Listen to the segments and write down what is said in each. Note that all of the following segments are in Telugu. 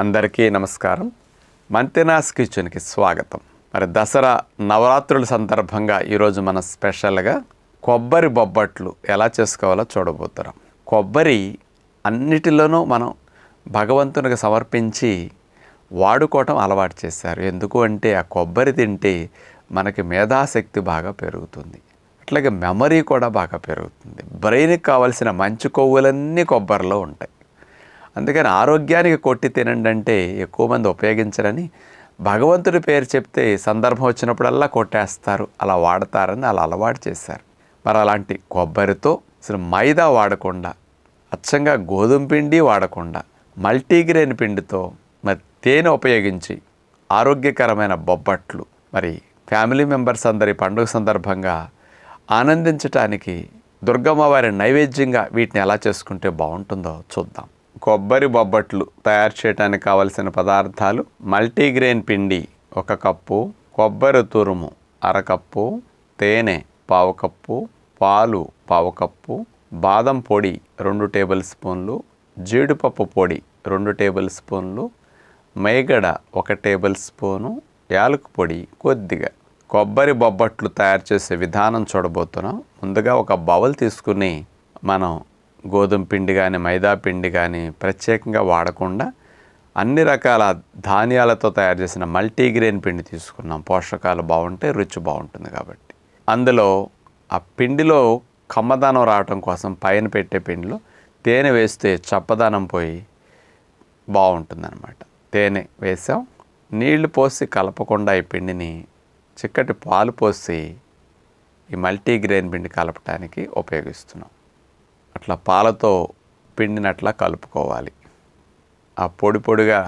అందరికీ నమస్కారం. మంతెనాస్ కిచెన్కి స్వాగతం. మరి దసరా నవరాత్రుల సందర్భంగా ఈరోజు మనం స్పెషల్గా కొబ్బరి బొబ్బట్లు ఎలా చేసుకోవాలో చూడబోతున్నాం. కొబ్బరి అన్నిటిలోనూ మనం భగవంతునికి సమర్పించి వాడుకోవటం అలవాటు చేశారు. ఎందుకు అంటే ఆ కొబ్బరి తింటే మనకి మేధాశక్తి బాగా పెరుగుతుంది. అట్లాగే మెమరీ కూడా బాగా పెరుగుతుంది. బ్రెయిన్కి కావాల్సిన మంచి కొవ్వులన్నీ కొబ్బరిలో ఉంటాయి. అందుకని ఆరోగ్యానికి కొట్టి తినండి అంటే ఎక్కువ మంది ఉపయోగించరని భగవంతుడి పేరు చెప్తే సందర్భం వచ్చినప్పుడల్లా కొట్టేస్తారు అలా వాడతారని అలా అలవాటు చేశారు. మరి అలాంటి కొబ్బరితో అసలు మైదా వాడకుండా అచ్చంగా గోధుమ పిండి వాడకుండా మల్టీగ్రెయిన్ పిండితో మరి తేనె ఉపయోగించి ఆరోగ్యకరమైన బొబ్బట్లు మరి ఫ్యామిలీ మెంబర్స్ అందరి పండుగ సందర్భంగా ఆనందించటానికి దుర్గమ్మ వారి నైవేద్యంగా వీటిని ఎలా చేసుకుంటే బాగుంటుందో చూద్దాం. కొబ్బరి బొబ్బట్లు తయారు చేయడానికి కావలసిన పదార్థాలు మల్టీగ్రెయిన్ పిండి ఒక కప్పు కొబ్బరి తురుము అరకప్పు తేనె పావు కప్పు పాలు పావు కప్పు బాదం పొడి రెండు టేబుల్ స్పూన్లు జీడిపప్పు పొడి రెండు టేబుల్ స్పూన్లు మేగడ ఒక టేబుల్ స్పూను యాలకు పొడి కొద్దిగా. కొబ్బరి బొబ్బట్లు తయారు చేసే విధానం చూడబోతున్నాం. ముందుగా ఒక బౌల్ తీసుకుని మనం గోధుమ పిండి కానీ మైదా పిండి కానీ ప్రత్యేకంగా వాడకుండా అన్ని రకాల ధాన్యాలతో తయారు చేసిన మల్టీగ్రెయిన్ పిండి తీసుకున్నాం. పోషకాలు బాగుంటే రుచి బాగుంటుంది కాబట్టి. అందులో ఆ పిండిలో కమ్మదానం రావటం కోసం పైన పెట్టే పిండిలో తేనె వేస్తే చప్పదనం పోయి బాగుంటుందన్నమాట. తేనె వేసాం. నీళ్ళు పోసి కలపకుండా ఈ పిండిని చిక్కటి పాలు పోసి ఈ మల్టీగ్రెయిన్ పిండి కలపటానికి ఉపయోగిస్తున్నాం. అట్లా పాలతో పిండినట్లా కలుపుకోవాలి. ఆ పొడి పొడిగా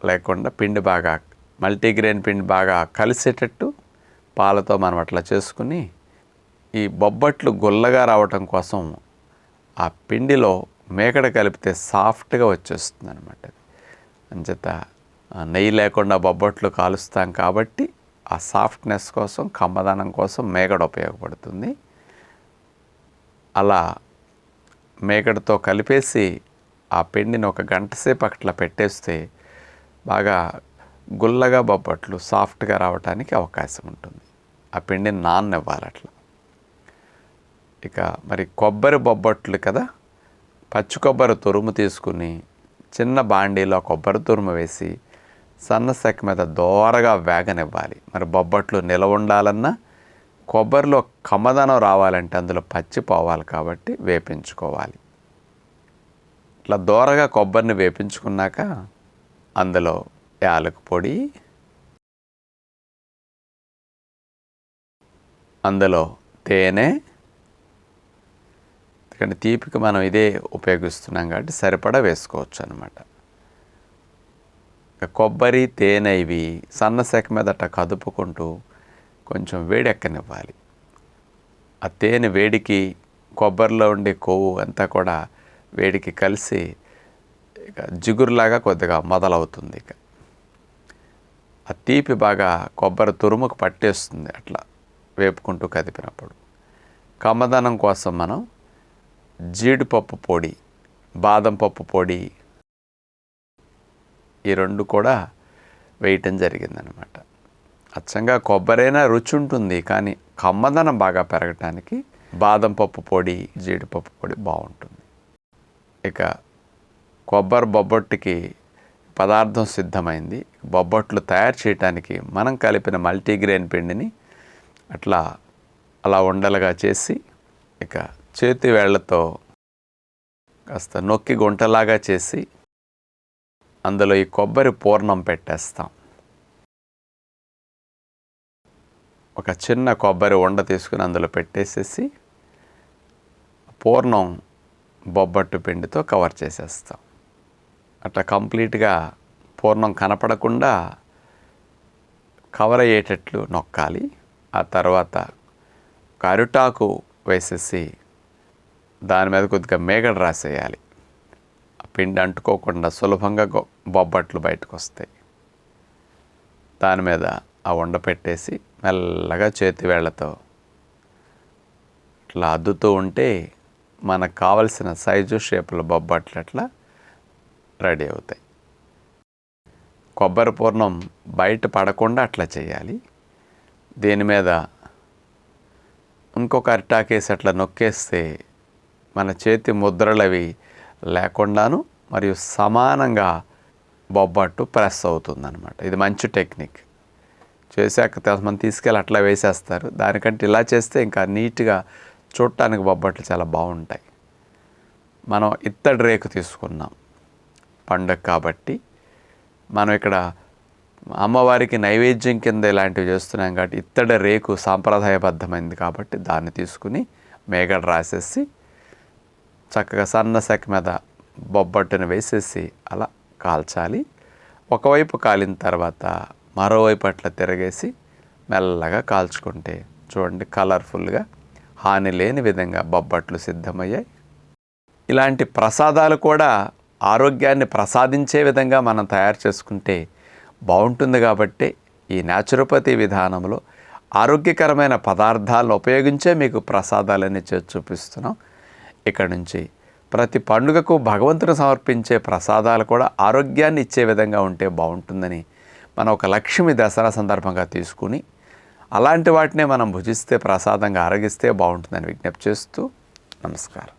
లేకుండా పిండి బాగా మల్టీగ్రెయిన్ పిండి బాగా కలిసేటట్టు పాలతో మనం అట్లా చేసుకుని ఈ బొబ్బట్లు గుల్లగా రావటం కోసం ఆ పిండిలో మేకడ కలిపితే సాఫ్ట్గా వచ్చేస్తుంది అనమాట అంచేత నెయ్యి లేకుండా బొబ్బట్లు కాలుస్తాం కాబట్టి ఆ సాఫ్ట్నెస్ కోసం కమ్మదనం కోసం మేకడ ఉపయోగపడుతుంది. అలా మేకడతో కలిపేసి ఆ పిండిని ఒక గంట సేపు అట్లా పెట్టేస్తే బాగా గుల్లగా బొబ్బట్లు సాఫ్ట్గా రావడానికి అవకాశం ఉంటుంది. ఆ పిండిని నాన్నివ్వాలి అట్లా. ఇక మరి కొబ్బరి బొబ్బట్లు కదా? పచ్చి కొబ్బరి తురుము తీసుకుని చిన్న బాండీలో కొబ్బరి తురుము వేసి సన్న సెక్క మీద దోరగా వేగనివ్వాలి. మరి బొబ్బట్లు నిలవ ఉండాలన్నా కొబ్బరిలో కమ్మదనం రావాలంటే అందులో పచ్చి పోవాలి కాబట్టి వేపించుకోవాలి. ఇట్లా దోరగా కొబ్బరిని వేపించుకున్నాక అందులో యాలకు పొడి అందులో తేనె ఎందుకంటే తీపికి మనం ఇదే ఉపయోగిస్తున్నాం కాబట్టి సరిపడా వేసుకోవచ్చు అనమాట కొబ్బరి తేనె ఇవి సన్న మీద అట్ట కదుపుకుంటూ కొంచెం వేడెక్కనివ్వాలి. ఆ తేనె వేడికి కొబ్బరిలో ఉండే కొవ్వు అంతా కూడా వేడికి కలిసి ఇక జిగురులాగా కొద్దిగా మొదలవుతుంది ఇక. ఆ తీపి బాగా కొబ్బరి తురుముకు పట్టేస్తుంది అట్లా వేపుకుంటూ కదిపినప్పుడు. కమ్మదనం కోసం మనం జీడిపప్పు పొడి బాదం పప్పు పొడి ఈ రెండు కూడా వేయటం జరిగిందనమాట. అచ్చంగా కొబ్బరైనా రుచి ఉంటుంది కానీ కమ్మదనం బాగా పెరగటానికి బాదం పప్పు పొడి జీడిపప్పు పొడి బాగుంటుంది. ఇక కొబ్బరి బొబ్బట్టుకి పదార్థం సిద్ధమైంది. బొబ్బట్లు తయారు చేయటానికి మనం కలిపిన మల్టీగ్రెయిన్ పిండిని అట్లా అలా ఉండలుగా చేసి ఇక చేతి వేళ్ళతో కాస్త నొక్కి గుంటలాగా చేసి అందులో ఈ కొబ్బరి పూర్ణం పెట్టేస్తాం. ఒక చిన్న కొబ్బరి ఉండ తీసుకుని అందులో పెట్టేసేసి పూర్ణం బొబ్బట్టు పిండితో కవర్ చేసేస్తాం. అట్లా కంప్లీట్గా పూర్ణం కనపడకుండా కవర్ అయ్యేటట్లు నొక్కాలి. ఆ తర్వాత ఒక అరిటాకు వేసేసి దాని మీద కొద్దిగా మేగడ రాసేయాలి. ఆ పిండి అంటుకోకుండా సులభంగా బొబ్బట్లు బయటకు వస్తాయి దాని మీద ఆ ఉండ పెట్టేసి మెల్లగా చేతి వేళ్ళతో ఇట్లా అద్దుతూ ఉంటే మనకు కావలసిన సైజు షేపుల బొబ్బట్లు అట్లా రెడీ అవుతాయి. కొబ్బరి పూర్ణం బయట పడకుండా అట్లా చేయాలి. దీని మీద ఇంకొక అరిటాకేసి అట్లా నొక్కేస్తే మన చేతి ముద్రలవి లేకుండాను మరియు సమానంగా బొబ్బట్టు ప్రెస్ అవుతుందన్నమాట. ఇది మంచి టెక్నిక్. చేశాక మనం తీసుకెళ్ళి అట్లా వేసేస్తారు. దానికంటే ఇలా చేస్తే ఇంకా నీట్గా చూడటానికి బొబ్బట్లు చాలా బాగుంటాయి. మనం ఇత్తడి రేకు తీసుకున్నాం పండగ కాబట్టి. మనం ఇక్కడ అమ్మవారికి నైవేద్యం కింద ఇలాంటివి చేస్తున్నాం కాబట్టి ఇత్తడి రేకు సాంప్రదాయబద్ధమైంది కాబట్టి దాన్ని తీసుకుని మేగడ రాసేసి చక్కగా సన్న సెక మీద బొబ్బట్టును వేసేసి అలా కాల్చాలి. ఒకవైపు కాలిన తర్వాత మరోవైపు అట్లా తిరగేసి మెల్లగా కాల్చుకుంటే చూడండి కలర్ఫుల్గా హాని లేని విధంగా బొబ్బట్లు సిద్ధమయ్యాయి. ఇలాంటి ప్రసాదాలు కూడా ఆరోగ్యాన్ని ప్రసాదించే విధంగా మనం తయారు చేసుకుంటే బాగుంటుంది కాబట్టి ఈ న్యాచురోపతి విధానంలో ఆరోగ్యకరమైన పదార్థాలను ఉపయోగించే మీకు ప్రసాదాలన్నీ చేసి చూపిస్తున్నాం. ఇక్కడ నుంచి ప్రతి పండుగకు భగవంతుని సమర్పించే ప్రసాదాలు కూడా ఆరోగ్యాన్ని ఇచ్చే విధంగా ఉంటే బాగుంటుందని మనం ఒక లక్ష్మి దసరా సందర్భంగా తీసుకుని అలాంటి వాటినే మనం భుజిస్తే ప్రసాదంగా ఆరగిస్తే బాగుంటుందని విజ్ఞప్తి చేస్తూ నమస్కారం.